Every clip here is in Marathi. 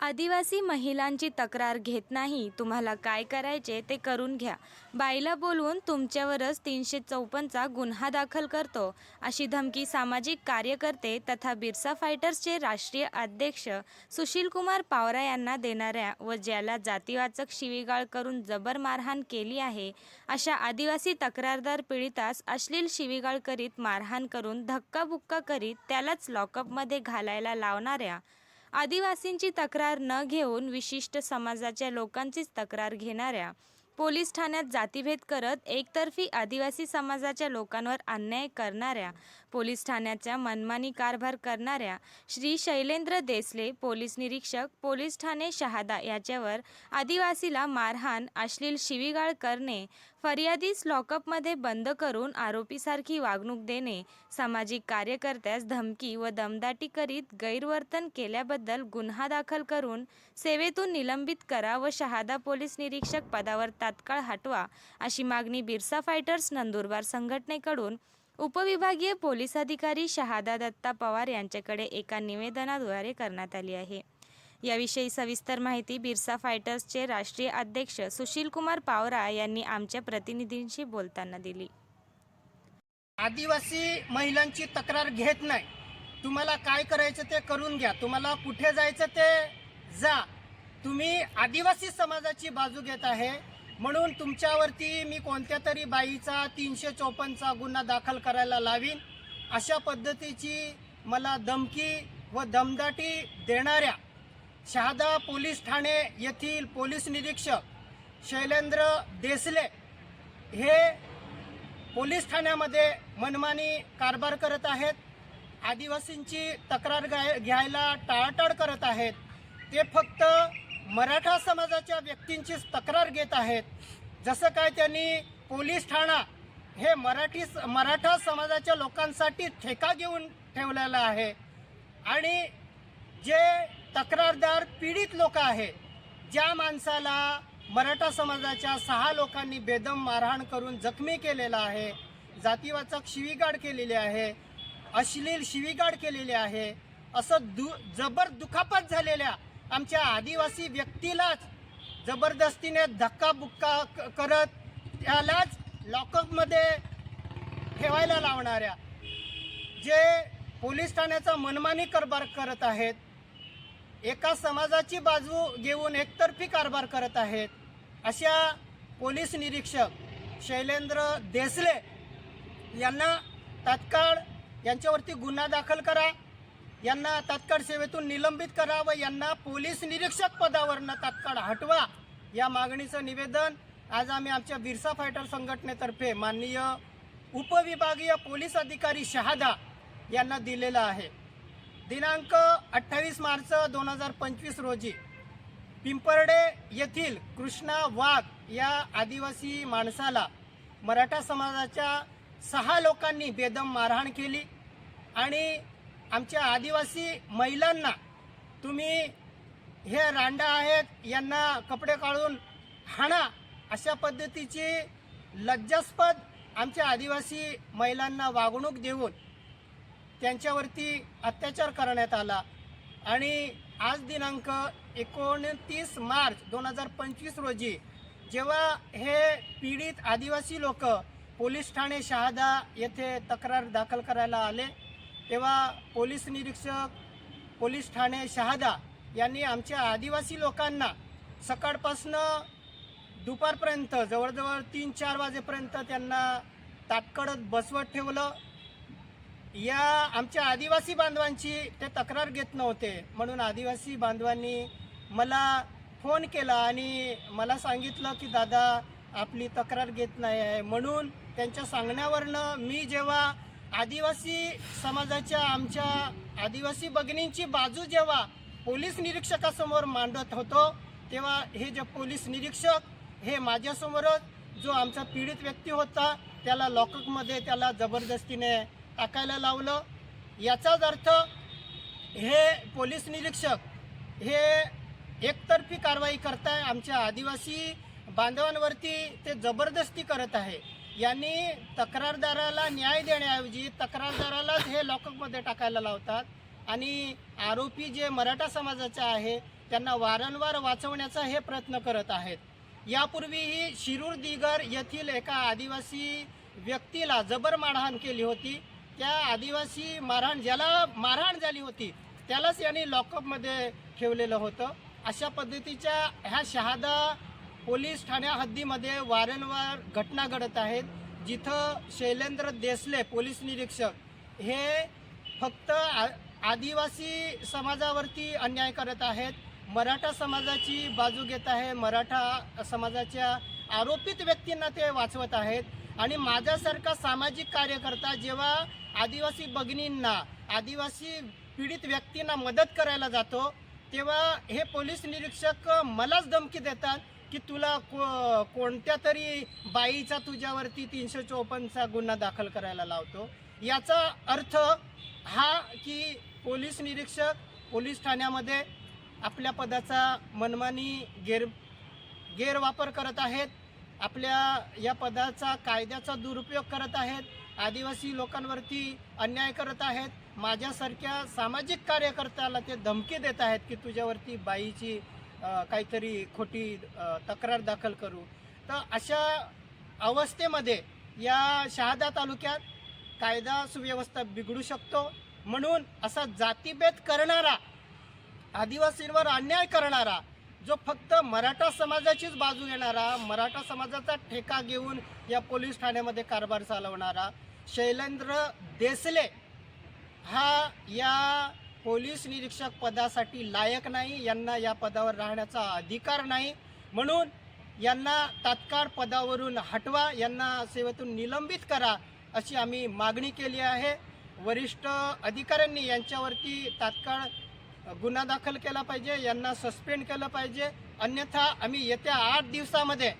आदिवासी महिलांची तक्रार घेत नाही तुम्हाला काय करायचे ते करून घ्या. बाईला बोलवून तुमच्यावरच तीनशे चौपन्नचा गुन्हा दाखल करतो अशी धमकी सामाजिक कार्यकर्ते तथा बिरसा फायटर्सचे राष्ट्रीय अध्यक्ष सुशीलकुमार पावरा यांना देणाऱ्या व ज्याला जातीवाचक शिवीगाळ करून जबर मारहाण केली आहे अशा आदिवासी तक्रारदार पीडितास अश्लील शिवीगाळ करीत मारहाण करून धक्काबुक्का करीत त्यालाच लॉकअपमध्ये घालायला लावणाऱ्या आदिवासींची तक्रार न घेऊन विशिष्ट समाजाच्या लोकांचीच तक्रार घेणाऱ्या पोलीस ठाण्यात जातीभेद करत एकतर्फी आदिवासी समाजाच्या लोकांवर अन्याय करणाऱ्या पोलीस ठाण्याच्या मनमानी कारभार करणाऱ्या श्री शैलेंद्र देसले पोलीस निरीक्षक पोलीस ठाणे शहादा याच्यावर आदिवासीला मारहाण अश्लील शिवीगाळ करणे फर्यादीस लॉकअपमध्ये बंद करून आरोपीसारखी वागणूक देणे सामाजिक कार्यकर्त्यास धमकी व दमदाटी करीत गैरवर्तन केल्याबद्दल गुन्हा दाखल करून सेवेतून निलंबित करा व शहादा पोलीस निरीक्षक पदावर तात्काळ हटवा अशी मागणी बिरसा फायटर्स नंदुरबार संघटनेकडून उपविभागीय पोलीस अधिकारी शहादा दत्ता पवार यांच्याकडे एका निवेदनाद्वारे करण्यात आली आहे. याविषयी सविस्तर माहिती बिरसा फायटर्सचे राष्ट्रीय अध्यक्ष सुशीलकुमार पावरा यांनी आमच्या प्रतिनिधींशी बोलताना दिली. आदिवासी महिलांची तक्रार घेत नाही. तुम्हाला काय करायचं ते करून घ्या. तुम्हाला कुठे जायचं ते जा. तुम्ही आदिवासी समाजाची बाजू घेत आहे. म्हणून तुमच्यावरती मी कोणत्या तरी बाईचा तीनशे चोपन्नचा गुन्हा दाखल करायला लावीन. अशा पद्धतीची मला धमकी व दमदाटी देणाऱ्या शहादा पोलीस ठाणे येथील पोलीस निरीक्षक शैलेंद्र देसले हे पोलीस ठाण्यामध्ये मनमानी कारभार करत आहेत. आदिवासींची तक्रार घ्यायला टाळाटाळ करत आहेत. ते फक्त मराठा समाजाच्या व्यक्तींचीच तक्रार घेत आहेत. जसं काय त्यांनी पोलीस ठाणा हे मराठी मराठा समाजाच्या लोकांसाठी ठेका घेऊन ठेवलेला आहे. आणि जे तक्रारदार पीडित लोक आहेत ज्या माणसाला मराठा समाजाच्या सहा लोकांनी बेदम मारहाण करून जखमी केलेला आहे जातीवाचक शिवीगाड केलेली आहे अश्लील शिवीगाड केलेली आहे असं दु जबर दुखापत झालेल्या आमच्या आदिवासी व्यक्तीलाच जबरदस्तीने धक्काबुक्का क- करत त्यालाच लॉकअपमध्ये ठेवायला लावणाऱ्या जे पोलीस ठाण्याचा मनमानी कारभार करत आहेत एका समाजाची बाजू घेऊन एकतर्फी कारभार करत आहेत अशा पोलीस निरीक्षक शैलेंद्र देसले यांना तात्काळ यांच्यावरती गुन्हा दाखल करा. यांना तात्काळ सेवेतून निलंबित करा व यांना पोलीस निरीक्षक पदावरनं तात्काळ हटवा. या मागणीचं निवेदन आज आम्ही आमच्या बिरसा फायटर संघटनेतर्फे माननीय उपविभागीय पोलीस अधिकारी शहादा यांना दिलेलं आहे. दिनांक अठ्ठावीस मार्च दोन हजार पंचवीस रोजी पिंपर्डे येथील कृष्णा वाघ या आदिवासी माणसाला मराठा समाजाच्या सहा लोकांनी बेदम मारहाण केली आणि आमच्या आदिवासी महिलांना तुम्ही हे रांडा आहेत यांना कपडे काढून हाणा अशा पद्धतीची लज्जास्पद आमच्या आदिवासी महिलांना वागणूक देऊन त्यांच्यावरती अत्याचार करण्यात आला. आणि आज दिनांक एकोणतीस मार्च दोन हजार पंचवीस रोजी जेव्हा हे पीडित आदिवासी लोक पोलीस ठाणे शहादा येथे तक्रार दाखल करायला आले तेव्हा पोलीस निरीक्षक पोलीस ठाणे शहादा यांनी आमच्या आदिवासी लोकांना सकाळपासनं दुपारपर्यंत जवळजवळ तीन चार वाजेपर्यंत त्यांना ताटकळत बसवत ठेवलं. या आमच्या आदिवासी बांधवांची ते तक्रार घेत नव्हते. म्हणून आदिवासी बांधवांनी मला फोन केला आणि मला सांगितलं की दादा आपली तक्रार घेत नाही आहे. म्हणून त्यांच्या सांगण्यावरनं मी जेव्हा आदिवासी समाजाच्या आमच्या आदिवासी भगिनींची बाजू जेव्हा पोलीस निरीक्षकासमोर मांडत होतो तेव्हा हे जे पोलीस निरीक्षक हे माझ्यासमोरच जो आमचा पीडित व्यक्ती होता त्याला लॉकअपमध्ये त्याला जबरदस्तीने टाकायला लावलं. याचाच अर्थ हे पोलीस निरीक्षक हे एकतर्फी कारवाई करताय आमच्या आदिवासी बांधवांवरती ते जबरदस्ती करत आहे. यांनी तक्रारदाराला न्याय देण्याऐवजी तक्रारदारालाच हे लॉकअपमध्ये टाकायला लावतात. आणि आरोपी जे मराठा समाजाचे आहे त्यांना वारंवार वाचवण्याचा हे प्रयत्न करत आहेत. यापूर्वीही शिरूर दिगर येथील एका आदिवासी व्यक्तीला जबर मारहाण केली होती. त्या आदिवासी मारहाण ज्याला मारहाण झाली होती त्यालाच यांनी लॉकअपमध्ये ठेवलेलं होतं. अशा पद्धतीच्या ह्या शहादा पोलीस ठाण्या हद्दीमध्ये वारंवार घटना घडत आहेत जिथं शैलेंद्र देसले पोलीस निरीक्षक हे फक्त आ आदिवासी समाजावरती अन्याय करत आहेत. मराठा समाजाची बाजू घेत आहे. मराठा समाजाच्या आरोपित व्यक्तींना ते वाचवत आहेत. आणि माझ्यासारखा सामाजिक कार्यकर्ता जेव्हा आदिवासी भगिनींना आदिवासी पीडित व्यक्तींना मदत करायला जातो तेव्हा हे पोलीस निरीक्षक मलाच धमकी देतात. की तुला को कोणत्या तरी बाईचा तुझ्यावरती तीनशे चोपन्नचा गुन्हा दाखल करायला लावतो. याचा अर्थ हा की पोलीस निरीक्षक पोलीस ठाण्यामध्ये आपल्या पदाचा मनमानी गैर गैरवापर करत आहेत. आपल्या या पदाचा कायद्याचा दुरुपयोग करत आहेत. आदिवासी लोकांवरती अन्याय करत आहेत. माझ्यासारख्या सामाजिक कार्यकर्त्याला ते धमकी देत आहेत की तुझ्यावरती बाईची काहीतरी खोटी तक्रार दाखल करू. तर अशा अवस्थेमध्ये या शहादा तालुक्यात कायदा सुव्यवस्था बिघडू शकतो. म्हणून असा जातीभेद करणारा आदिवासींवर अन्याय करणारा जो फक्त मराठा समाजाचीच बाजू घेणारा मराठा समाजाचा ठेका घेऊन या पोलीस ठाण्यामध्ये कारभार चालवणारा शैलेंद्र देसले हा या पोलीस निरीक्षक पदासाठी लायक नाही यांना या पदावर राहण्याचा अधिकार नाही. म्हणून यांना तात्काळ पदावरून हटवा यांना सेवेतून निलंबित करा अशी आम्ही मागणी केली आहे. वरिष्ठ अधिकाऱ्यांनी यांच्यावरती तात्काळ गुन्हा दाखल केला पाहिजे यांना सस्पेंड केलं पाहिजे. अन्यथा आम्ही येत्या आठ दिवसामध्ये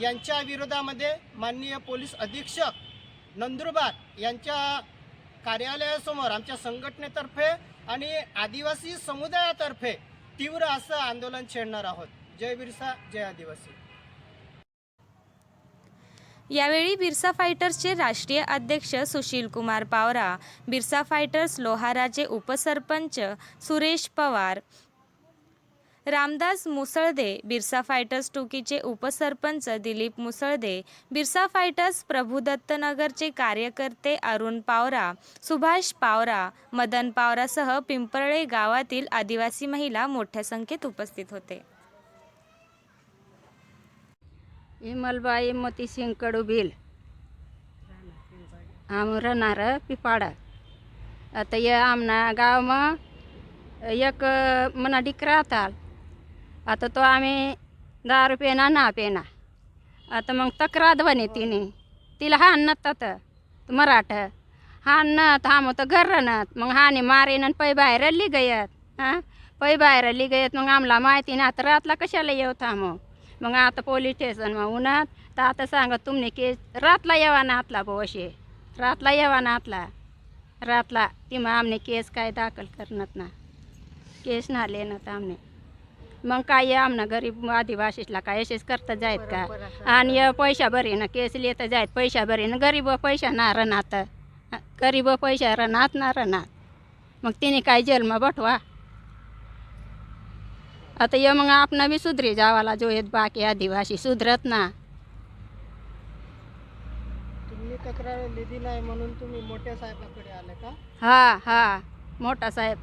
यांच्या विरोधामध्ये माननीय पोलीस अधीक्षक नंदुरबार यांच्या कार्यालयासमोर आमच्या संघटनेतर्फे आणि आदिवासी समुदायातर्फे तीव्र असं आंदोलन छेडणार आहोत. जय बिरसा जय आदिवासी. यावेळी बिरसा फायटर्सचे राष्ट्रीय अध्यक्ष सुशील कुमार पावरा बिरसा फायटर्स लोहाराचे उपसरपंच सुरेश पवार रामदास मुसळदे बिरसा फायटर्स टुकीचे उपसरपंच दिलीप मुसळदे बिरसा फायटर्स प्रभुदत्तनगरचे कार्यकर्ते अरुण पावरा सुभाष पावरा मदन पावरासह पिंपळळे गावातील आदिवासी महिला मोठ्या संख्येत उपस्थित होते. इमलबाई मोतीसिंग कडुबिल. आम राहणार पिपाडा. आता या आमना गावमा एक मना डिकरा राहताल. आता तो आम्ही दारू पेना ना पेना आता मग तक्रार बने तिने. तिला हा मराठ. हा न थांब तर घरनत मग हाने मारेन आणि पै बाहेर लिगयत हां? पै बाहेर लिगयत मग आम्हाला माहिती ना आता रातला कशाला येऊ थांबू? मग आता पोलीस स्टेशन मग उन्हात. तर आता सांगा तुमने केस रातला येवा ना आतला असे रातला येवा ना आतला? रातला ती मग आमने केस काय दाखल करणार ना? केस ना लेणार आमने. मग काय आमना गरीब आदिवासीला काय असेच करता जायत का? आणि हे पैसा बरे ना केस लिहिता जायत पैसा बरे ना गरीब पैसा ना रनात गरीब पैसा रनात ना रनात मग तिने काय जेलमा बटवा? आता ये मग आपण बी सुधरी जावाला जो येत बाकी आदिवासी सुधरत ना. तुम्ही तक्रार लिहिली नाही म्हणून तुम्ही मोठ्या साहेबाकडे आले का? हा हा. मोठा साहेब.